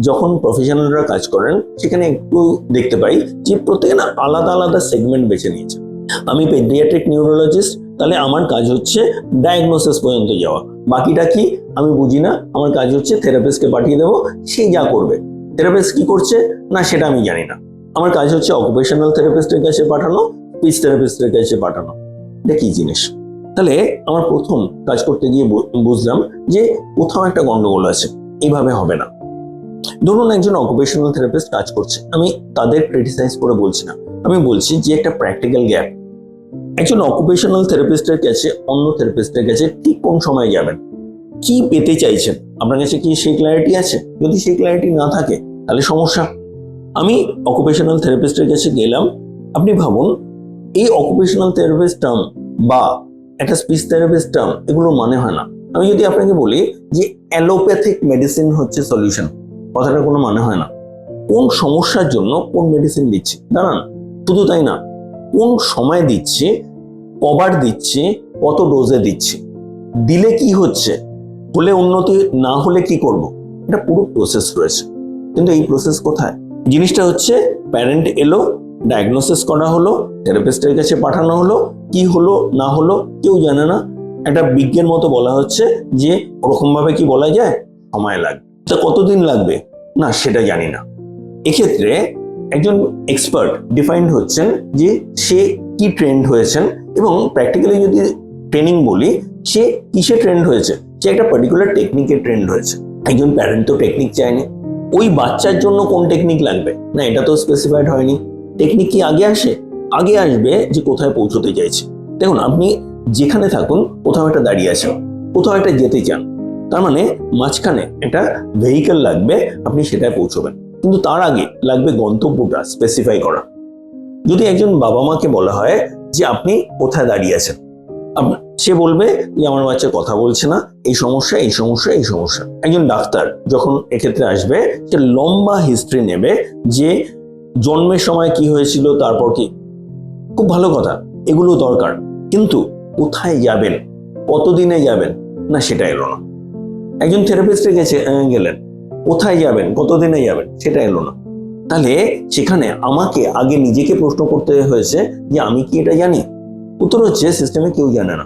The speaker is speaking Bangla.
যখন প্রফেশনালরা কাজ করেন, সেখানে একটু দেখতে পাই যে প্রত্যেকে না আলাদা আলাদা সেগমেন্ট বেছে নিয়েছে। আমি পেডিয়াট্রিক নিউরোলজিস্ট তাহলে আমার কাজ হচ্ছে ডায়াগনোসিস পর্যন্ত যাওয়া। বাকিটা কি? আমি বুঝি না। আমার কাজ হচ্ছে থেরাপিস্টকে পাঠিয়ে দেবো, সে যা করবে। থেরাপিস্ট কি করছে? না, সেটা আমি জানি না। আমার কাজ হচ্ছে অকুপেশনাল থেরাপিস্টের কাছে পাঠানো স্পিচ থেরাপিস্টের কাছে পাঠানো। এটা কি জিনিস? তাহলে আমার প্রথম কাজ করতে গিয়ে বুঝলাম যে কোথাও একটা গন্ডগোল আছে। এইভাবে হবে না। ধরুন একজন অকুপেশনাল থেরাপিস্ট কাজ করছে। আমি তাদের ক্রিটিসাইজ করে বলছি না। আমি বলছি যে একটা প্র্যাকটিক্যাল গ্যাপ একজন অকুপেশনাল থেরাপিস্টের কাছে, অন্য থেরাপিস্টের কাছে ঠিক কোন সময় যাবেন? কি পেতে চাইছেন? আপনার কাছে কি সেই ক্ল্যারিটি আছে? যদি সেই ক্ল্যারিটি না থাকে, তাহলে সমস্যা। আমি অকুপেশনাল থেরাপিস্টের কাছে গেলাম। আপনি ভাবুন, এই অকুপেশনাল থেরাপিস্ট টার্ম বা একটা স্পিচ থেরাপিস্ট টার্ম এগুলো মানে হয় না। আমি যদি আপনাকে বলি যে অ্যালোপ্যাথিক মেডিসিন হচ্ছে সলিউশন কথাটা কোনো মানে হয় না। কোন সমস্যার জন্য কোন মেডিসিন দিচ্ছে? দাঁড়ান, শুধু তাই না, কোন সময় দিচ্ছে, কবার দিচ্ছে, কত ডোজে দিচ্ছে? দিলে কি হচ্ছে? হলে উন্নতি, না হলে কি করব? এটা পুরো প্রসেস রয়েছে। কিন্তু এই প্রসেস কোথায়? জিনিসটা হচ্ছে প্যারেন্ট এলো ডায়াগনোসিস করা হলো থেরাপিস্টের কাছে পাঠানো হলো, কি হলো, না হলো, কেউ জানে না। একটা বিজ্ঞান মতো বলা হচ্ছে যে ওরকম ভাবে কি বলা যায়? সময় লাগবে। তা কতদিন লাগবে? না, সেটা জানি না। এক্ষেত্রে একজন এক্সপার্ট ডিফাইন্ড হচ্ছেন যে সে কি ট্রেন্ড হয়েছেন এবং প্র্যাকটিক্যালি যদি ট্রেনিং বলি, সে কিসে ট্রেন্ড হয়েছে? সে একটা পার্টিকুলার টেকনিকে ট্রেন্ড হয়েছে। একজন প্যারেন্ট তো টেকনিক চায়নি। ওই বাচ্চার জন্য কোন টেকনিক লাগবে? না, এটা তো স্পেসিফাইড হয়নি। টেকনিক কি আগে আসে? আগে আসবে যে কোথায় পৌঁছতে চাইছে। দেখুন, আপনি যেখানে থাকুন, কোথাও একটা দাঁড়িয়ে আছেন, কোথাও একটা যেতে চান। তার মানে মাঝখানে একটা ভেহিকেল লাগবে, আপনি সেটায় পৌঁছবেন। কিন্তু তার আগে লাগবে গন্তব্যটা স্পেসিফাই করা। যদি একজন বাবা মাকে বলা হয় যে আপনি কোথায় দাঁড়িয়ে আছেন সে বলবে যে আমার বাচ্চা কথা বলছে না, এই সমস্যা এই সমস্যা এই সমস্যা। একজন ডাক্তার যখন এক্ষেত্রে আসবে, সে লম্বা হিস্ট্রি নেবে যে জন্মের সময় কি হয়েছিল, তারপর কি। খুব ভালো কথা, এগুলো দরকার। কিন্তু কোথায় যাবেন, কতদিনে যাবেন, না সেটা এলো না। একজন থেরাপিস্টে গেছে গেলেন। কোথায় যাবেন? কতদিনে যাবেন? সেটা এলো না। তাহলে সেখানে আমাকে আগে নিজেকে প্রশ্ন করতে হয়েছে যে, আমি কি এটা জানি? উত্তর হচ্ছে সিস্টেমে কেউ জানে না।